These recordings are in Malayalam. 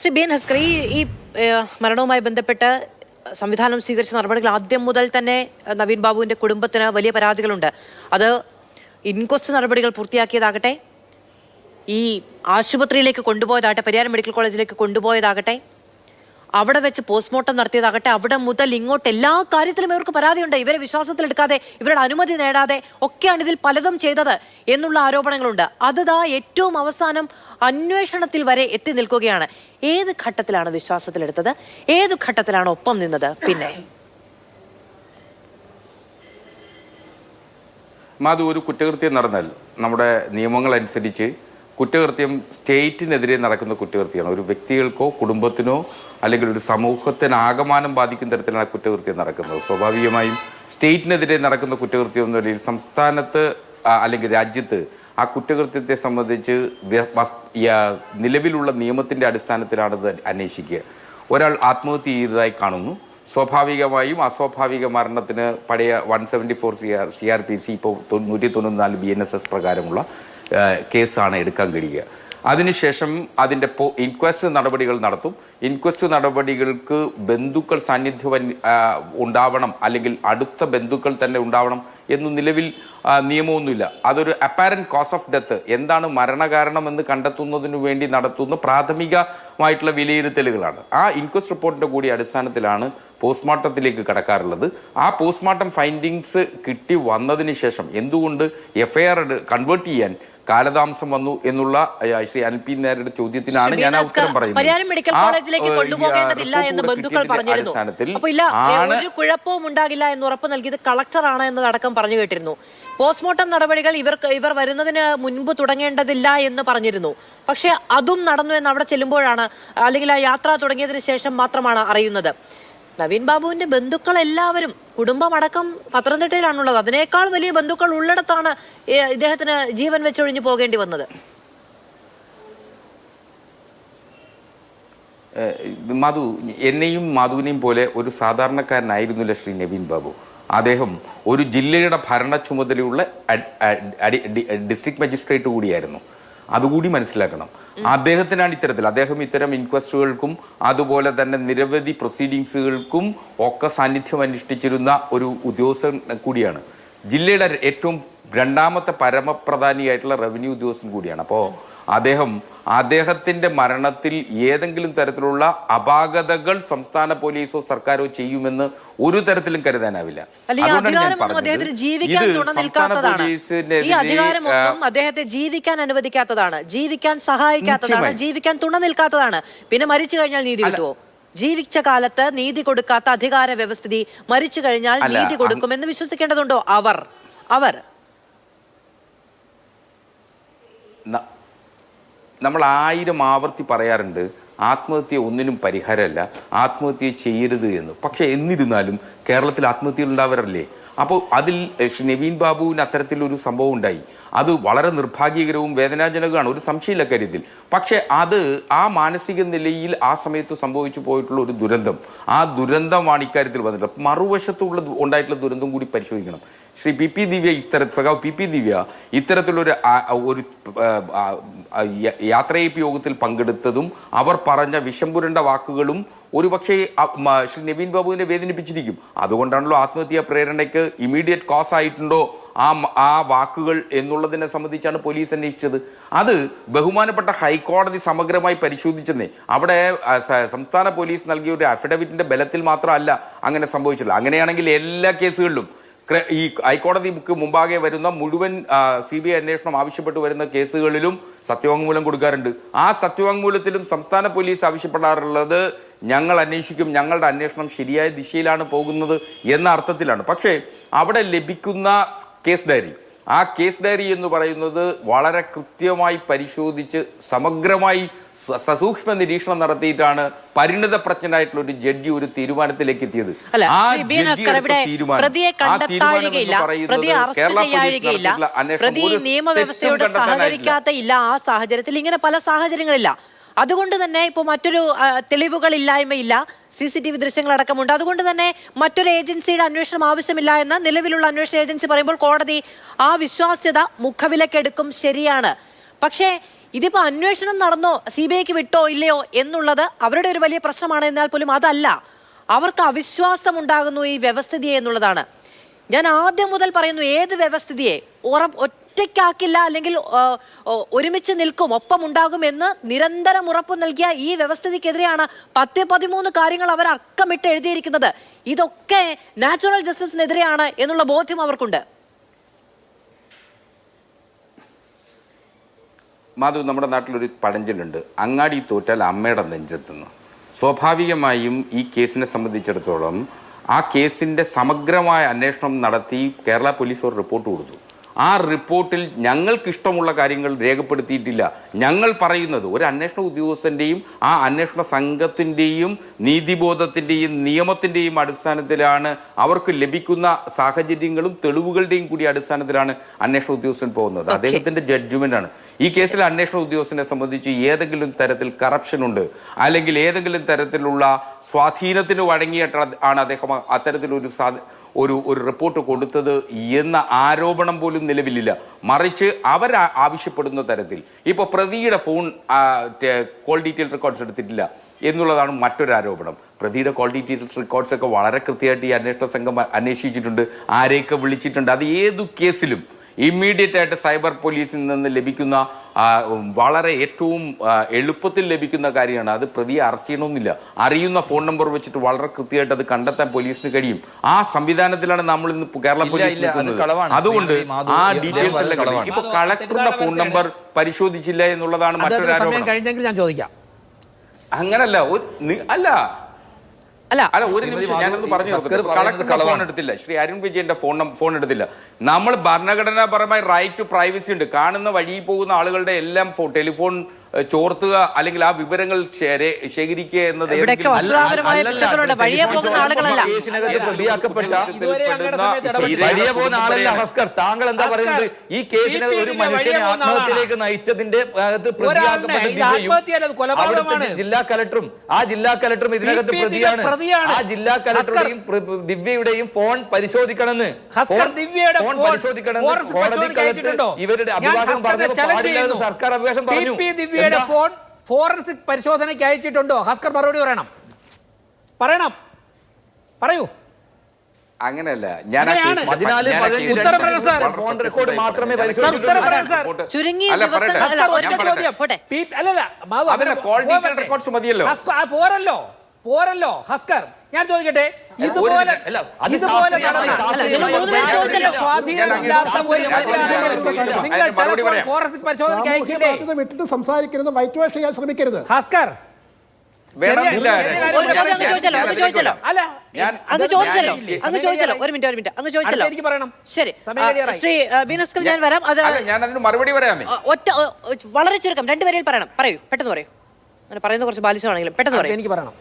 ശ്രീ ബി എൻ ഹസ്കർ ഈ ഈ മരണവുമായി ബന്ധപ്പെട്ട് സംവിധാനം സ്വീകരിച്ച നടപടികൾ ആദ്യം മുതൽ തന്നെ നവീൻ ബാബുവിന്റെ കുടുംബത്തിന് വലിയ പരാതികളുണ്ട്. അത് ഇൻക്വസ്റ്റ് നടപടികൾ പൂർത്തിയാക്കിയതാകട്ടെ ഈ ആശുപത്രിയിലേക്ക് കൊണ്ടുപോയതാകട്ടെ പരിയാരം മെഡിക്കൽ കോളേജിലേക്ക് കൊണ്ടുപോയതാകട്ടെ അവിടെ വെച്ച് പോസ്റ്റ്മോർട്ടം നടത്തിയതാകട്ടെ അവിടെ മുതൽ ഇങ്ങോട്ട് എല്ലാ കാര്യത്തിലും ഇവർക്ക് പരാതിയുണ്ട്. ഇവരെ വിശ്വാസത്തിൽ എടുക്കാതെ ഇവരുടെ അനുമതി നേടാതെ ഒക്കെയാണ് ഇതിൽ പലതും ചെയ്തത് എന്നുള്ള ആരോപണങ്ങളുണ്ട്. അത് ദാ ഏറ്റവും അവസാനം അന്വേഷണത്തിൽ വരെ എത്തി നിൽക്കുകയാണ്. ഏത് ഘട്ടത്തിലാണ് വിശ്വാസത്തിലെടുത്തത്? ഏത് ഘട്ടത്തിലാണ് ഒപ്പം നിന്നത്? പിന്നെ. മാധു ഒരു കുറ്റകൃത്യം നടന്നാൽ നമ്മുടെ നിയമങ്ങൾ അനുസരിച്ച് കുറ്റകൃത്യം സ്റ്റേറ്റിനെതിരെ നടക്കുന്ന കുറ്റകൃത്യമാണ് ഒരു വ്യക്തികൾക്കോ കുടുംബത്തിനോ അല്ലെങ്കിൽ ഒരു സമൂഹത്തിനാകമാനം ബാധിക്കുന്ന തരത്തിലാണ് കുറ്റകൃത്യം നടക്കുന്നത്. സ്വാഭാവികമായും സ്റ്റേറ്റിനെതിരെ നടക്കുന്ന കുറ്റകൃത്യം എന്ന നിലയിൽ സംസ്ഥാനത്ത് അല്ലെങ്കിൽ രാജ്യത്ത് ആ കുറ്റകൃത്യത്തെ സംബന്ധിച്ച് നിലവിലുള്ള നിയമത്തിന്റെ അടിസ്ഥാനത്തിലാണ് ഇത് അന്വേഷിക്കുക. ഒരാൾ ആത്മഹത്യ ചെയ്തതായി കാണുന്നു. സ്വാഭാവികമായും അസ്വാഭാവിക മരണത്തിന് പഴയ one seventy four C R C R P C ഇപ്പോൾ നൂറ്റി തൊണ്ണൂറ്റി നാല് ബി എൻ എസ് എസ് പ്രകാരമുള്ള കേസാണ് എടുക്കാൻ കഴിയുക. അതിനുശേഷം അതിന്റെ പോ ഇൻക്വസ്റ്റ് നടപടികൾ നടത്തും. ഇൻക്വസ്റ്റ് നടപടികൾക്ക് ബന്ധുക്കൾ സാന്നിധ്യം ഉണ്ടാവണം. അല്ലെങ്കിൽ അടുത്ത ബന്ധുക്കൾ തന്നെ ഉണ്ടാവണം എന്ന് നിലവിൽ നിയമമൊന്നുമില്ല. അതൊരു അപ്പാരന്റ് കോസ് ഓഫ് ഡെത്ത് എന്താണ് മരണകാരണം എന്ന് കണ്ടെത്തുന്നതിനു വേണ്ടി നടത്തുന്ന പ്രാഥമികമായിട്ടുള്ള വിലയിരുത്തലുകളാണ്. ആ ഇൻക്വസ്റ്റ് റിപ്പോർട്ടിന്റെ കൂടി അടിസ്ഥാനത്തിലാണ് പോസ്റ്റ്മോർട്ടത്തിലേക്ക് കടക്കാറുള്ളത്. ആ പോസ്റ്റ്മോർട്ടം ഫൈൻഡിങ്സ് കിട്ടി വന്നതിന് ശേഷം എന്തുകൊണ്ട് എഫ്ഐആർ കൺവേർട്ട് ചെയ്യാൻ കാലതാമസം വന്നു എന്നുള്ള ശ്രീ അനിൽ പി നായരുടെ ചോദ്യത്തിനാണ് ഞാൻ ഉത്തരം പറയുന്നത്. ആ, അടിസ്ഥാനത്തിൽ ആണ് കുഴപ്പവും ഉണ്ടാകില്ല എന്ന് ഉറപ്പ് നൽകിയത് കളക്ടറാണ് എന്നതടക്കം പറഞ്ഞു കേട്ടിരുന്നു. പോസ്റ്റ്മോർട്ടം നടപടികൾ ഇവർക്ക് ഇവർ വരുന്നതിന് മുൻപ് തുടങ്ങേണ്ടതില്ല എന്ന് പറഞ്ഞിരുന്നു. പക്ഷേ അതും നടന്നു എന്ന് അവിടെ ചെല്ലുമ്പോഴാണ് അല്ലെങ്കിൽ ആ യാത്ര തുടങ്ങിയതിന് ശേഷം മാത്രമാണ് അറിയുന്നത്. നവീൻ ബാബുവിന്റെ ബന്ധുക്കൾ എല്ലാവരും കുടുംബമടക്കം പത്തനംതിട്ടയിലാണുള്ളത്. അതിനേക്കാൾ വലിയ ബന്ധുക്കൾ ഉള്ളിടത്താണ് ഇദ്ദേഹത്തിന് ജീവൻ വെച്ചൊഴിഞ്ഞു പോകേണ്ടി വന്നത്. മധു എന്നെയും മധുവിനെയും പോലെ ഒരു സാധാരണക്കാരനായിരുന്നില്ല ശ്രീ നവീൻ ബാബു. അദ്ദേഹം ഒരു ജില്ലയുടെ ഭരണ ചുമതലയുള്ള ഡിസ്ട്രിക്ട് മജിസ്ട്രേറ്റ് കൂടിയായിരുന്നു. അതുകൂടി മനസ്സിലാക്കണം. അദ്ദേഹത്തിനാണ് ഇത്തരത്തിൽ. അദ്ദേഹം ഇത്തരം ഇൻക്വസ്റ്റുകൾക്കും അതുപോലെ തന്നെ നിരവധി പ്രൊസീഡിങ്സുകൾക്കും ഒക്കെ സാന്നിധ്യം അനുഷ്ഠിച്ചിരുന്ന ഒരു ഉദ്യോഗസ്ഥൻ കൂടിയാണ്. ജില്ലയുടെ ഏറ്റവും രണ്ടാമത്തെ പരമപ്രധാനിയായിട്ടുള്ള റവന്യൂ ഉദ്യോഗസ്ഥൻ കൂടിയാണ്. അപ്പോൾ അദ്ദേഹം അദ്ദേഹത്തിന്റെ മരണത്തിൽ ഏതെങ്കിലും തരത്തിലുള്ള അപാകതകൾ സംസ്ഥാന പോലീസോ സർക്കാരോ ചെയ്യുമെന്ന് ഒരു തരത്തിലും കരുതാനാവില്ല. അല്ല ഈ അതുകൊണ്ടാണ് ഞാൻ പറഞ്ഞത്. ജീവിക്കാൻ ഇത് തുണ സംസ്ഥാന ഈ പോലീസിനെതിരെ അദ്ദേഹത്തെ ജീവിക്കാൻ അനുവദിക്കാത്തതാണ്. ജീവിക്കാൻ സഹായിക്കാത്തതാണ്. ജീവിക്കാൻ തുണ നിൽക്കാത്തതാണ്. പിന്നെ മരിച്ചു കഴിഞ്ഞാൽ നീതി കിട്ടുമോ ജീവിച്ച കാലത്ത് നീതി കൊടുക്കാത്ത അധികാര വ്യവസ്ഥിതി മരിച്ചു കഴിഞ്ഞാൽ നീതി കൊടുക്കുമെന്ന് വിശ്വസിക്കേണ്ടതുണ്ടോ? അവർ. അവർ. നമ്മൾ ആയിരം ആവർത്തി പറയാറുണ്ട് ആത്മഹത്യ ഒന്നിനും പരിഹാരമല്ല ആത്മഹത്യ ചെയ്യരുത് എന്ന്. പക്ഷെ എന്നിരുന്നാലും കേരളത്തിൽ ആത്മഹത്യകൾ ഉണ്ടാവാറല്ലേ? അപ്പോൾ അതിൽ നവീൻ ബാബുവിന് അത്തരത്തിലൊരു സംഭവം ഉണ്ടായി. അത് വളരെ നിർഭാഗ്യകരവും വേദനാജനകമാണ് ഒരു സംശയമില്ല കാര്യത്തിൽ. പക്ഷേ അത് ആ മാനസിക നിലയിൽ ആ സമയത്ത് സംഭവിച്ചു പോയിട്ടുള്ള ഒരു ദുരന്തം. ആ ദുരന്തമാണ് ഇക്കാര്യത്തിൽ വന്നിട്ടുള്ളത്. മറുവശത്തുള്ള ഉണ്ടായിട്ടുള്ള ദുരന്തം കൂടി പരിശോധിക്കണം. ശ്രീ പി പി ദിവ്യ ഇത്തര സഖാവ് പി പി ദിവ്യ ഇത്തരത്തിലൊരു ഒരു യാത്രയപ്പ് യോഗത്തിൽ പങ്കെടുത്തതും അവർ പറഞ്ഞ വിഷംപുരണ്ട വാക്കുകളും ഒരുപക്ഷെ പക്ഷേ ശ്രീ നവീൻ ബാബുവിനെ വേദനിപ്പിച്ചിരിക്കും. അതുകൊണ്ടാണല്ലോ ആത്മഹത്യാ പ്രേരണയ്ക്ക് ഇമീഡിയറ്റ് കോസ് ആയിട്ടുണ്ടോ ആ ആ വാക്കുകൾ എന്നുള്ളതിനെ സംബന്ധിച്ചാണ് പോലീസ് അന്വേഷിച്ചത്. അത് ബഹുമാനപ്പെട്ട ഹൈക്കോടതി സമഗ്രമായി പരിശോധിച്ചെന്നേ. അവിടെ സംസ്ഥാന പോലീസ് നൽകിയ ഒരു അഫിഡവിറ്റിന്റെ ബലത്തിൽ മാത്രമല്ല അങ്ങനെ സംഭവിച്ചില്ല അങ്ങനെയാണെങ്കിൽ എല്ലാ കേസുകളിലും ഈ ഹൈക്കോടതിക്ക് മുമ്പാകെ വരുന്ന മുഴുവൻ സി ബി ഐ അന്വേഷണം ആവശ്യപ്പെട്ട് വരുന്ന കേസുകളിലും സത്യവാങ്മൂലം കൊടുക്കാറുണ്ട്. ആ സത്യവാങ്മൂലത്തിലും സംസ്ഥാന പോലീസ് ആവശ്യപ്പെടാറുള്ളത് ഞങ്ങൾ അന്വേഷിക്കും ഞങ്ങളുടെ അന്വേഷണം ശരിയായ ദിശയിലാണ് പോകുന്നത് എന്ന അർത്ഥത്തിലാണ്. പക്ഷേ അവിടെ ലഭിക്കുന്ന കേസ് ഡയറി. ആ കേസ് ഡയറി എന്ന് പറയുന്നത് വളരെ കൃത്യമായി പരിശോധിച്ച് സമഗ്രമായി സസൂക്ഷ്മ നിരീക്ഷണം നടത്തിയിട്ടാണ് പരിണിത പ്രജ്ഞനായിട്ടുള്ള ഒരു ജഡ്ജി ഒരു തീരുമാനത്തിലേക്ക് എത്തിയത്. ആ തീരുമാനം, അന്വേഷണം നിയമവ്യവസ്ഥയോട്. സഹകരിക്കാത്ത ഇല്ല ആ സാഹചര്യത്തിൽ ഇങ്ങനെ പല സാഹചര്യങ്ങളില്ല. അതുകൊണ്ട് തന്നെ ഇപ്പോൾ മറ്റൊരു തെളിവുകളില്ലായ്മയില്ല. സി സി ടി വി ദൃശ്യങ്ങളടക്കമുണ്ട് അതുകൊണ്ട് തന്നെ മറ്റൊരു ഏജൻസിയുടെ അന്വേഷണം ആവശ്യമില്ല എന്ന് നിലവിലുള്ള അന്വേഷണ ഏജൻസി പറയുമ്പോൾ കോടതി ആ വിശ്വാസ്യത മുഖവിലക്കെടുക്കും ശരിയാണ്. പക്ഷേ ഇതിപ്പോൾ അന്വേഷണം നടന്നോ സി ബി ഐക്ക് വിട്ടോ ഇല്ലയോ എന്നുള്ളത് അവരുടെ ഒരു വലിയ പ്രശ്നമാണ് എന്നാൽ പോലും അതല്ല. അവർക്ക് അവിശ്വാസം ഉണ്ടാകുന്നു ഈ വ്യവസ്ഥിതിയെ എന്നുള്ളതാണ്. ഞാൻ ആദ്യം മുതൽ പറയുന്നു ഏത് വ്യവസ്ഥിതിയെ? ഉറ ഒറ്റയ്ക്കാക്കില്ല അല്ലെങ്കിൽ ഒരുമിച്ച് നിൽക്കും ഒപ്പം ഉണ്ടാകും എന്ന് നിരന്തരം ഉറപ്പു നൽകിയ ഈ വ്യവസ്ഥിതിക്കെതിരെയാണ് പത്ത് പതിമൂന്ന് കാര്യങ്ങൾ അവർ അക്കമിട്ട് എഴുതിയിരിക്കുന്നത്. ഇതൊക്കെ നാച്ചുറൽ ജസ്റ്റിസിനെതിരെയാണ് എന്നുള്ള ബോധ്യം അവർക്കുണ്ട്. മാധു നമ്മുടെ നാട്ടിലൊരു പഴഞ്ചൊല്ലുണ്ട്. അങ്ങാടി തോറ്റാൽ അമ്മയുടെ നെഞ്ചെത്തുന്നു. സ്വാഭാവികമായും ഈ കേസിനെ സംബന്ധിച്ചിടത്തോളം ആ കേസിന്റെ സമഗ്രമായ അന്വേഷണം നടത്തി കേരള പോലീസ് ഒരു റിപ്പോർട്ട് കൊടുത്തു. ആ റിപ്പോർട്ടിൽ ഞങ്ങൾക്ക് ഇഷ്ടമുള്ള കാര്യങ്ങൾ രേഖപ്പെടുത്തിയിട്ടില്ല. ഞങ്ങൾ പറയുന്നത് ഒരു അന്വേഷണ ഉദ്യോഗസ്ഥന്റെയും ആ അന്വേഷണ സംഘത്തിന്റെയും നീതിബോധത്തിന്റെയും നിയമത്തിന്റെയും അടിസ്ഥാനത്തിലാണ് അവർക്ക് ലഭിക്കുന്ന സാഹചര്യങ്ങളും തെളിവുകളുടെയും കൂടി അടിസ്ഥാനത്തിലാണ് അന്വേഷണ ഉദ്യോഗസ്ഥൻ പോകുന്നത്. അദ്ദേഹത്തിന്റെ ജഡ്ജ്മെന്റ് ആണ്. ഈ കേസിൽ അന്വേഷണ ഉദ്യോഗസ്ഥനെ സംബന്ധിച്ച് ഏതെങ്കിലും തരത്തിൽ കറപ്ഷൻ ഉണ്ട്. അല്ലെങ്കിൽ ഏതെങ്കിലും തരത്തിലുള്ള സ്വാധീനത്തിന് വഴങ്ങിയിട്ട് ആണ് അദ്ദേഹം അത്തരത്തിലൊരു സാധ ഒരു ഒരു റിപ്പോർട്ട് കൊടുത്തത് എന്ന ആരോപണം പോലും നിലവിലില്ല. മറിച്ച് അവർ ആവശ്യപ്പെടുന്ന തരത്തിൽ. ഇപ്പോൾ പ്രതിയുടെ ഫോൺ കോൾ ഡീറ്റെയിൽ റെക്കോർഡ്സ് എടുത്തിട്ടില്ല എന്നുള്ളതാണ് മറ്റൊരു ആരോപണം. പ്രതിയുടെ കോൾ ഡീറ്റെയിൽസ് റെക്കോർഡ്സ് ഒക്കെ വളരെ കൃത്യമായിട്ട് ഈ അന്വേഷണ സംഘം അന്വേഷിച്ചിട്ടുണ്ട്. ആരെയൊക്കെ വിളിച്ചിട്ടുണ്ട്. അത് ഏതു കേസിലും ഇമ്മീഡിയറ്റ് ആയിട്ട് സൈബർ പോലീസിൽ നിന്ന് ലഭിക്കുന്ന വളരെ ഏറ്റവും എളുപ്പത്തിൽ ലഭിക്കുന്ന കാര്യമാണ്. അത് പ്രതിയെ അറസ്റ്റ് ചെയ്യണമെന്നില്ല. അറിയുന്ന ഫോൺ നമ്പർ വെച്ചിട്ട് വളരെ കൃത്യമായിട്ട് അത് കണ്ടെത്താൻ പോലീസിന് കഴിയും. ആ സംവിധാനത്തിലാണ് നമ്മൾ ഇന്ന് കേരള പോലീസ് അതുകൊണ്ട് ആ ഡീറ്റെയിൽസ് എല്ലാം ഇപ്പൊ കളക്ടറുടെ ഫോൺ നമ്പർ പരിശോധിച്ചില്ല എന്നുള്ളതാണ് മറ്റൊരു ആരോപണം. കഴിഞ്ഞെങ്കിൽ ഞാൻ ചോദിക്കാം. അങ്ങനല്ല അല്ല അല്ല അല്ല ഒരു നിമിഷം ഞാനൊന്ന് പറഞ്ഞു കളക്ടർ. ഫോൺ എടുത്തില്ല. ശ്രീ അരുൺ വിജയന്റെ ഫോൺ ഫോൺ എടുത്തില്ല. നമ്മൾ ഭരണഘടനാപരമായി റൈറ്റ് ടു പ്രൈവസി ഉണ്ട്. കാണുന്ന വഴിയിൽ പോകുന്ന ആളുകളുടെ എല്ലാം ടെലിഫോൺ ചോർത്തുക അല്ലെങ്കിൽ ആ വിവരങ്ങൾ ശേഖരിക്കുക എന്നത് കേസിനകത്ത് ഹസ്കർ. താങ്കൾ എന്താ പറയുന്നത്? ഈ കേസിനെ ഒരു മനുഷ്യനെ ആത്മഹത്യയിലേക്ക് നയിച്ചതിന്റെ അകത്ത് പ്രതിയാക്കപ്പെട്ട ജില്ലാ കലക്ടറും ആ ജില്ലാ കലക്ടറും ഇതിനകത്ത് പ്രതിയാണ്. പ്രതിയാണ്. ആ ജില്ലാ കലക്ടറുടെയും ദിവ്യയുടെയും ഫോൺ പരിശോധിക്കണമെന്ന്. ഹസ്കർ ഫോൺ- ദിവ്യയുടെ ഫോൺ ഫോൺ പരിശോധിക്കണമെന്ന് കോടതിക്കകത്ത് ഇവരുടെ അഭിഭാഷകം പറഞ്ഞു പാടില്ല സർക്കാർ അഭിഭാഷകം പറഞ്ഞു. ടി പി ദിവ്യയുടെ എന്താ? ഫോൺ ഫോറൻസിക് പരിശോധനയ്ക്ക് അയച്ചിട്ടുണ്ടോ? ഹസ്കർ മറുപടി പറയണം. പറയണം. പറയൂ. അങ്ങനെയല്ല. ഞാൻ. പോരല്ലോ. പോരല്ലോ. ഹസ്കർ ഞാൻ ചോദിക്കട്ടെ? ഇതുപോലെ നിങ്ങൾ പരിശോധനയ്ക്ക് അയക്കില്ലേ വിട്ടിട്ട് സംസാരിക്കരുത് വൈറ്റ് വാഷ് ചെയ്യാൻ ശ്രമിക്കരുത്. ഭാസ്കർ അങ്ങ് ചോദിച്ചല്ലോ അങ്ങ് ചോദിച്ചല്ലോ. അല്ല അങ്ങ് ചോദിച്ചല്ലോ അങ്ങ് ചോദിച്ചല്ലോ. ഒരു മിനിറ്റ് ഒരു മിനിറ്റ്. അങ്ങ് ചോദിച്ചല്ലോ. എനിക്ക് പറയണം. ശരി. ബീനസ്കൽ ഞാൻ വരാം? അത് ഞാൻ അതിന് മറുപടി പറയാമേ. ഒറ്റ വളരെ ചുരുക്കം. രണ്ടുപേരിൽ പറയണം. പറയൂ പെട്ടെന്ന് പറയൂ. അങ്ങനെ പറയുന്നത് കുറച്ച് ബാലിശമാണെങ്കിലും പെട്ടെന്ന് പറയൂ. എനിക്ക് പറയണം.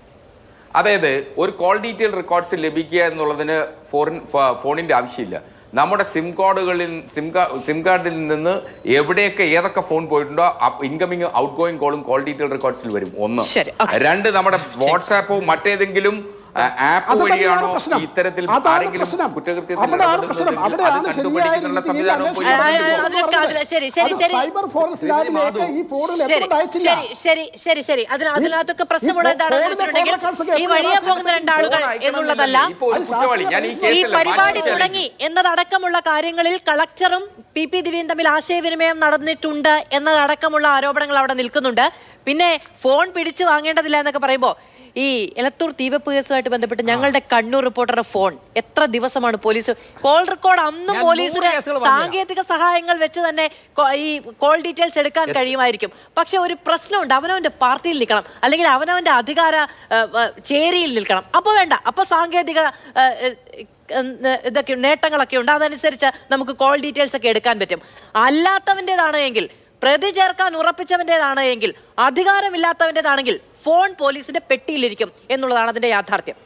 അതായത് ഒരു കോൾ ഡീറ്റെയിൽ റെക്കോർഡ്സ് ലഭിക്കുക എന്നുള്ളതിന് ഫോറിൻ ഫോണിന്റെ ആവശ്യമില്ല. നമ്മുടെ സിം കാർഡുകളിൽ സിം കാർഡ് സിം കാർഡിൽ നിന്ന് എവിടെയൊക്കെ ഏതൊക്കെ ഫോൺ പോയിട്ടുണ്ടോ ഇൻകമിങ് ഔട്ട് ഗോയിങ് കോളും കോൾ ഡീറ്റെയിൽ റെക്കോർഡ്സിൽ വരും. ഒന്ന്. രണ്ട് നമ്മുടെ വാട്സാപ്പോ മറ്റേതെങ്കിലും ആപ്പ് വഴിയാണോ. ഇത്തരത്തിൽ ആരെങ്കിലും. ശരി, ശരി, ശരി. സൈബർ ഫോറൻസിക് ലാബിലേക്ക് ഈ അതിനകത്തൊക്കെ വഴിയെ പോകുന്ന രണ്ടാളുകൾ എന്നുള്ളതല്ല ഈ പരിപാടി തുടങ്ങി എന്നതടക്കമുള്ള കാര്യങ്ങളിൽ കളക്ടറും പി പി ദിവ്യൻ തമ്മിൽ ആശയവിനിമയം നടന്നിട്ടുണ്ട് എന്നതടക്കമുള്ള ആരോപണങ്ങൾ അവിടെ നിൽക്കുന്നുണ്ട്. പിന്നെ ഫോൺ പിടിച്ചു വാങ്ങേണ്ടതില്ല എന്നൊക്കെ പറയുമ്പോൾ ഈ എലത്തൂർ തീവെപ്പ് കേസുമായിട്ട് ബന്ധപ്പെട്ട് ഞങ്ങളുടെ കണ്ണൂർ റിപ്പോർട്ടറുടെ ഫോൺ. എത്ര ദിവസമാണ് പോലീസ് കോൾ റെക്കോർഡ് അന്നും പോലീസിന്. സാങ്കേതിക സഹായങ്ങൾ വെച്ച് തന്നെ ഈ കോൾ ഡീറ്റെയിൽസ് എടുക്കാൻ കഴിയുമായിരിക്കും. പക്ഷെ ഒരു പ്രശ്നമുണ്ട്. അവനവന്റെ പാർട്ടിയിൽ നിൽക്കണം. അല്ലെങ്കിൽ അവനവന്റെ അധികാര ചേരിയിൽ നിൽക്കണം. അപ്പൊ വേണ്ട. അപ്പൊ സാങ്കേതിക ഇതൊക്കെ നേട്ടങ്ങളൊക്കെ ഉണ്ട്. അതനുസരിച്ച് നമുക്ക് കോൾ ഡീറ്റെയിൽസ് ഒക്കെ എടുക്കാൻ പറ്റും. അല്ലാത്തവന്റെതാണ് എങ്കിൽ പ്രതി ചേർക്കാൻ ഉറപ്പിച്ചവന്റെതാണ് എങ്കിൽ അധികാരമില്ലാത്തവന്റെതാണെങ്കിൽ ഫോൺ പോലീസിന്റെ പെട്ടിയിലിരിക്കും എന്നുള്ളതാണ് അതിന്റെ യാഥാർത്ഥ്യം.